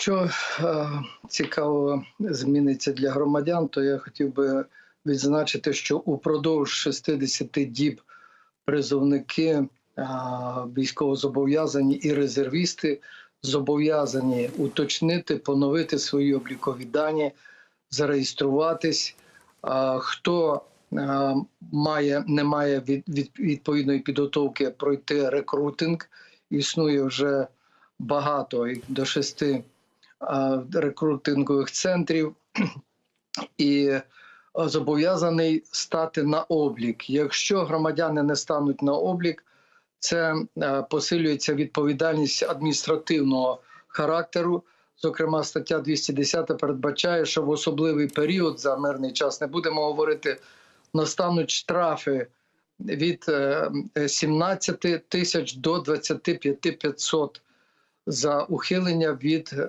Що е, цікаво зміниться для громадян, то я хотів би відзначити, що упродовж 60 діб призовники е, військовозобов'язані і резервісти зобов'язані уточнити, поновити свої облікові дані, зареєструватись. Е, хто має, не має від, від, відповідної підготовки пройти рекрутинг, існує вже багато до шести рекрутингових центрів і е, зобов'язаний стати на облік. Якщо громадяни не стануть на облік, це е, посилюється відповідальність адміністративного характеру. Зокрема, стаття 210 передбачає, що в особливий період за мирний час не будемо говорити, настануть штрафи від е, 17 тисяч до 25 500 за ухилення від е,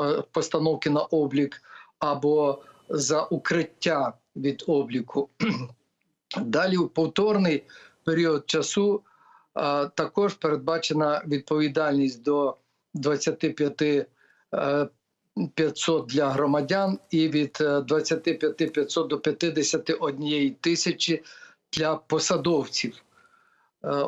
е, постановки на облік або за укриття від обліку. Далі у повторний період часу е, також передбачена відповідальність до 25 е, 500 для громадян і від е, 25 500 до 51 тисячі для посадовців.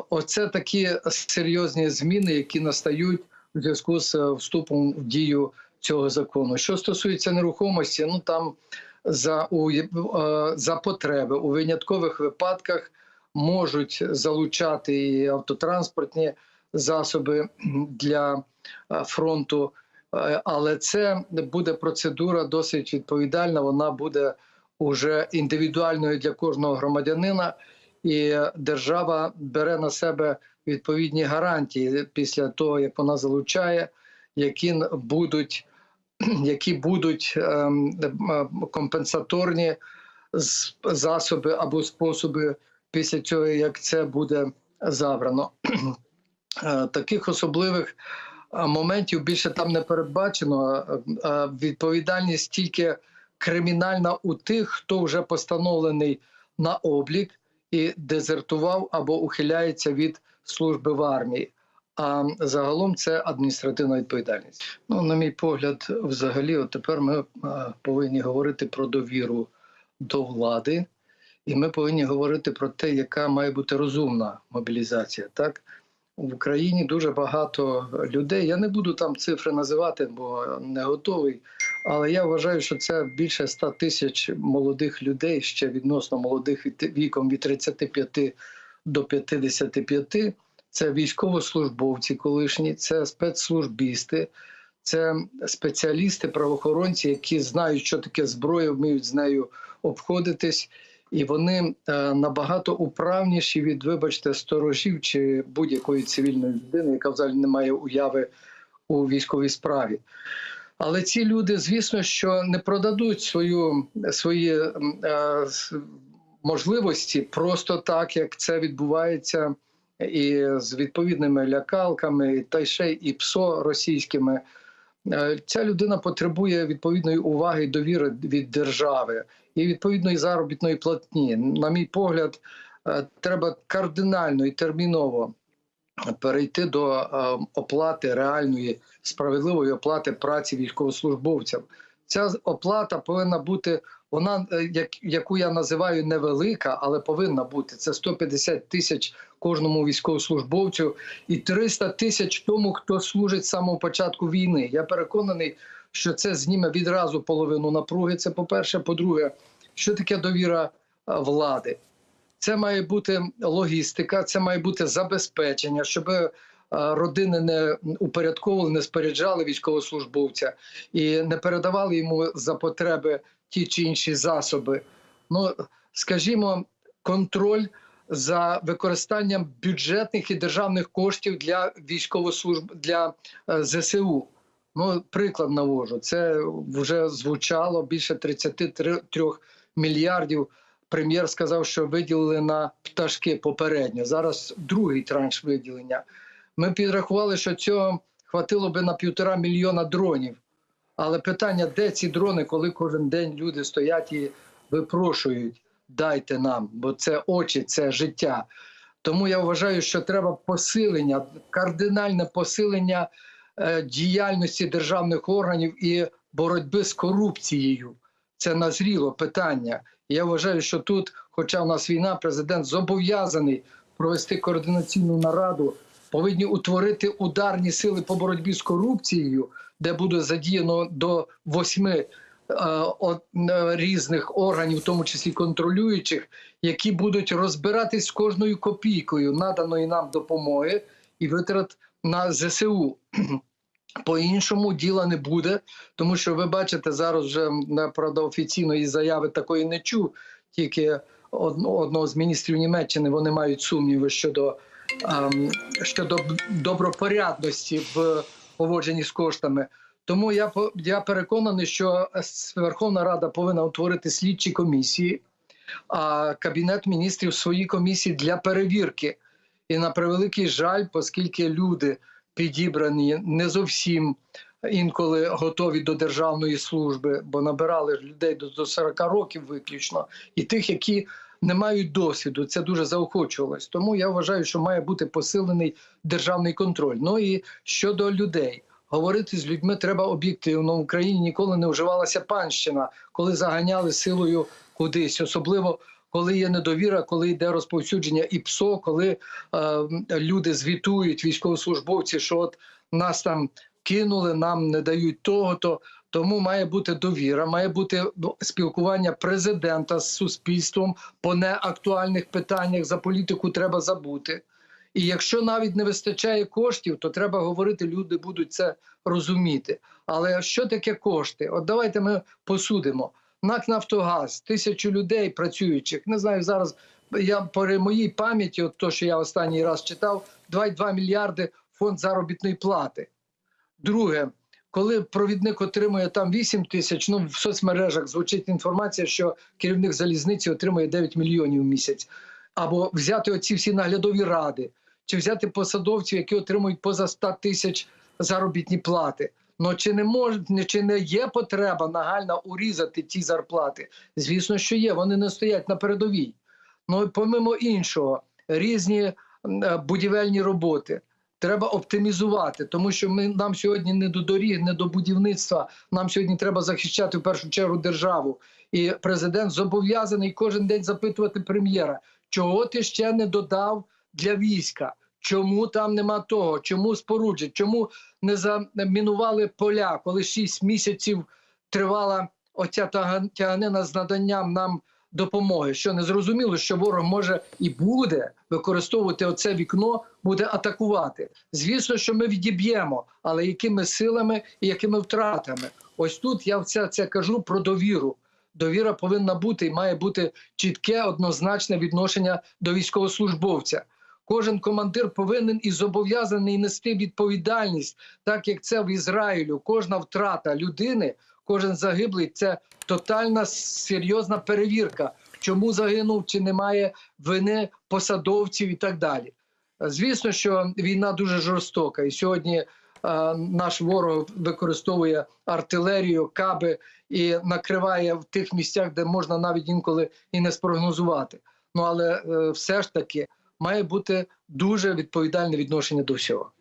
Оце такі серйозні зміни, які настають у зв'язку з е, вступом в дію цього закону. Що стосується нерухомості, ну там за у е, за потреби у виняткових випадках можуть залучати і автотранспортні засоби для е, фронту, але це буде процедура досить відповідальна. Вона буде уже індивідуальною для кожного громадянина, і держава бере на себе відповідні гарантії після того, як вона залучає, які будуть, які будуть ем, ем, компенсаторні засоби або способи після цього, як це буде забрано. Е, Таких особливих е, моментів більше там не передбачено. Е, Відповідальність тільки кримінальна у тих, хто вже постановлений на облік і дезертував або ухиляється від служби в армії. А загалом це адміністративна відповідальність. Ну, на мій погляд, взагалі, от тепер ми повинні говорити про довіру до влади, і ми повинні говорити про те, яка має бути розумна мобілізація. Так в Україні дуже багато людей. Я не буду там цифри називати, бо не готовий. Але я вважаю, що це більше 100 тисяч молодих людей, ще відносно молодих віком від 35 до 55. Це військовослужбовці колишні, це спецслужбісти, це спеціалісти, правоохоронці, які знають, що таке зброя, вміють з нею обходитись, і вони е, набагато управніші від, вибачте, сторожів чи будь-якої цивільної людини, яка взагалі не має уяви у військовій справі. Але ці люди, звісно, що не продадуть свою свої е, можливості просто так, як це відбувається і з відповідними лякалками, та ще і ПСО російськими. Е, Ця людина потребує відповідної уваги і довіри від держави і відповідної заробітної платні. На мій погляд, е, треба кардинально і терміново перейти до е, оплати реальної справедливої оплати праці військовослужбовцям. Ця оплата повинна бути, вона е, яку я називаю невелика, але повинна бути. Це 150 тисяч кожному військовослужбовцю і 300 тисяч тому, хто служить з самого початку війни. Я переконаний, що це зніме відразу половину напруги. Це по-перше. По-друге, що таке довіра е, влади? Це має бути логістика, це має бути забезпечення, щоб родини не упорядковували, не споряджали військовослужбовця і не передавали йому за потреби ті чи інші засоби. Ну, скажімо, контроль за використанням бюджетних і державних коштів для військовослужб для е, ЗСУ. Ну, приклад навожу. Це вже звучало більше 33 мільярдів прем'єр сказав, що виділили на пташки попередньо. Зараз другий транш виділення. Ми підрахували, що цього хватило би на півтора мільйона дронів. Але питання, де ці дрони, коли кожен день люди стоять і випрошують, дайте нам, бо це очі, це життя. Тому я вважаю, що треба посилення, кардинальне посилення е, діяльності державних органів і боротьби з корупцією. Це назріло питання. Я вважаю, що тут, хоча в нас війна, президент зобов'язаний провести координаційну нараду, повинні утворити ударні сили по боротьбі з корупцією, де буде задіяно до восьми е, е, різних органів, в тому числі контролюючих, які будуть розбиратись з кожною копійкою наданої нам допомоги і витрат на ЗСУ. По-іншому діла не буде, тому що ви бачите, зараз вже правда офіційної заяви такої не чув. Тільки одного з міністрів Німеччини вони мають сумніви щодо, щодо добропорядності в поводженні з коштами. Тому я я переконаний, що Верховна Рада повинна утворити слідчі комісії, а Кабінет міністрів свої комісії для перевірки. І на превеликий жаль, оскільки люди підібрані не зовсім інколи готові до державної служби, бо набирали людей до 40 років виключно, і тих, які не мають досвіду, це дуже заохочувалось. Тому я вважаю, що має бути посилений державний контроль. Ну і щодо людей. Говорити з людьми треба об'єктивно. В Україні ніколи не вживалася панщина, коли заганяли силою кудись, особливо коли є недовіра, коли йде розповсюдження і ПСО, коли е, люди звітують військовослужбовці, що от нас там кинули, нам не дають того, то тому має бути довіра, має бути ну, спілкування президента з суспільством по неактуальних питаннях. За політику треба забути. І якщо навіть не вистачає коштів, то треба говорити, люди будуть це розуміти. Але що таке кошти? От давайте ми посудимо. НАК Нафтогаз, тисячу людей працюючих. Не знаю зараз. Я по моїй пам'яті, от то, що я останній раз читав, 2,2 мільярди фонд заробітної плати. Друге, коли провідник отримує там 8 тисяч, ну в соцмережах звучить інформація, що керівник залізниці отримує 9 мільйонів в місяць. Або взяти оці всі наглядові ради, чи взяти посадовців, які отримують поза 100 тисяч заробітні плати. Ну чи не може, чи не є потреба нагальна урізати ті зарплати? Звісно, що є. Вони не стоять на передовій. Ну помимо іншого, різні е, будівельні роботи треба оптимізувати, тому що ми нам сьогодні не до доріг, не до будівництва. Нам сьогодні треба захищати в першу чергу державу. І президент зобов'язаний кожен день запитувати прем'єра, чого ти ще не додав для війська. Чому там нема того? Чому споруджать? Чому не замінували поля, коли 6 місяців тривала оця тяганина з наданням нам допомоги? Що не зрозуміло, що ворог може і буде використовувати оце вікно, буде атакувати. Звісно, що ми відіб'ємо, але якими силами і якими втратами? Ось тут я все це кажу про довіру. Довіра повинна бути і має бути чітке, однозначне відношення до військовослужбовця. Кожен командир повинен і зобов'язаний нести відповідальність, так як це в Ізраїлю. Кожна втрата людини, кожен загиблий це тотальна серйозна перевірка, чому загинув, чи немає вини посадовців і так далі. Звісно, що війна дуже жорстока, і сьогодні е, наш ворог використовує артилерію, каби і накриває в тих місцях, де можна навіть інколи і не спрогнозувати. Ну але е, все ж таки має бути дуже відповідальне відношення до всього.